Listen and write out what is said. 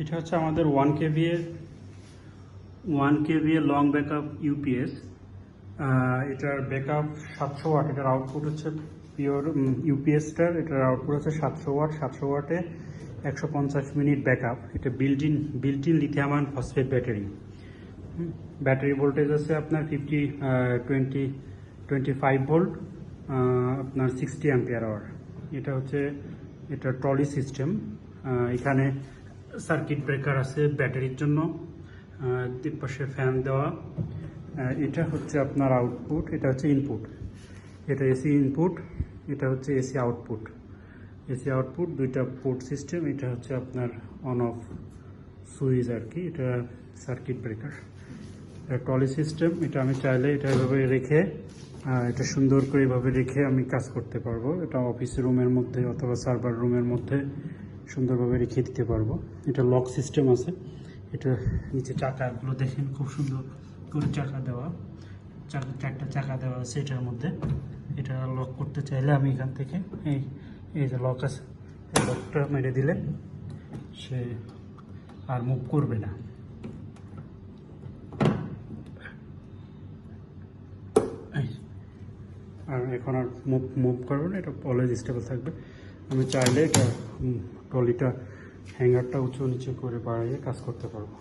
এটা হচ্ছে আমাদের ওয়ান কেভি এর ওয়ান কেভি এর লং ব্যাকআপ ইউপিএস এটার ব্যাকআপ সাতশো ওয়াট এটার আউটপুট হচ্ছে পিওর ইউপিএসটার এটার আউটপুট হচ্ছে সাতশো ওয়াট সাতশো ওয়াটে একশো পঞ্চাশ মিনিট ব্যাকআপ এটা built in built in lithium ion phosphate battery battery voltage আছে আপনার fifty twenty twenty five volt আপনার সিক্সটি অ্যাম্পিয়ার আওয়ার এটা হচ্ছে, এটা ট্রলি সিস্টেম এখানে সার্কিট ব্রেকার আছে ব্যাটারির জন্য পাশে ফ্যান দেওয়া। এটা হচ্ছে আপনার আউটপুট এটা হচ্ছে ইনপুট এটা এসি ইনপুট এটা হচ্ছে এসি আউটপুট এসি আউটপুট দুইটা পোর্ট সিস্টেম এটা হচ্ছে আপনার অন অফ সুইচ আর কি, এটা সার্কিট ব্রেকার এটা টলি সিস্টেম এটা আমি চাইলে এটা এভাবে রেখে এটা সুন্দর করে এভাবে রেখে আমি কাজ করতে পারব। এটা অফিস রুমের মধ্যে অথবা সার্ভার রুমের মধ্যে সুন্দরভাবে রেখে দিতে পারব। এটা লক সিস্টেম আছে। এটা নিচে চাকাগুলো দেখেন, খুব সুন্দর করে চাকা দেওয়া। চার- চারটা চাকা দেওয়া আছে এটার মধ্যে। এটা লক করতে চাইলে আমি এখান থেকে এই এই যে লক আছে, এই লকটা মেরে দিলে সে আর মুভ করবে না। আর এখন আর মুভ মুভ করবে না, এটা অলওয়েজ স্টেবল থাকবে। আমি চাইলে এটা ট্রলিটা হ্যাঙ্গারটা উঁচু নিচু করে বাড়িয়ে কাজ করতে পারব।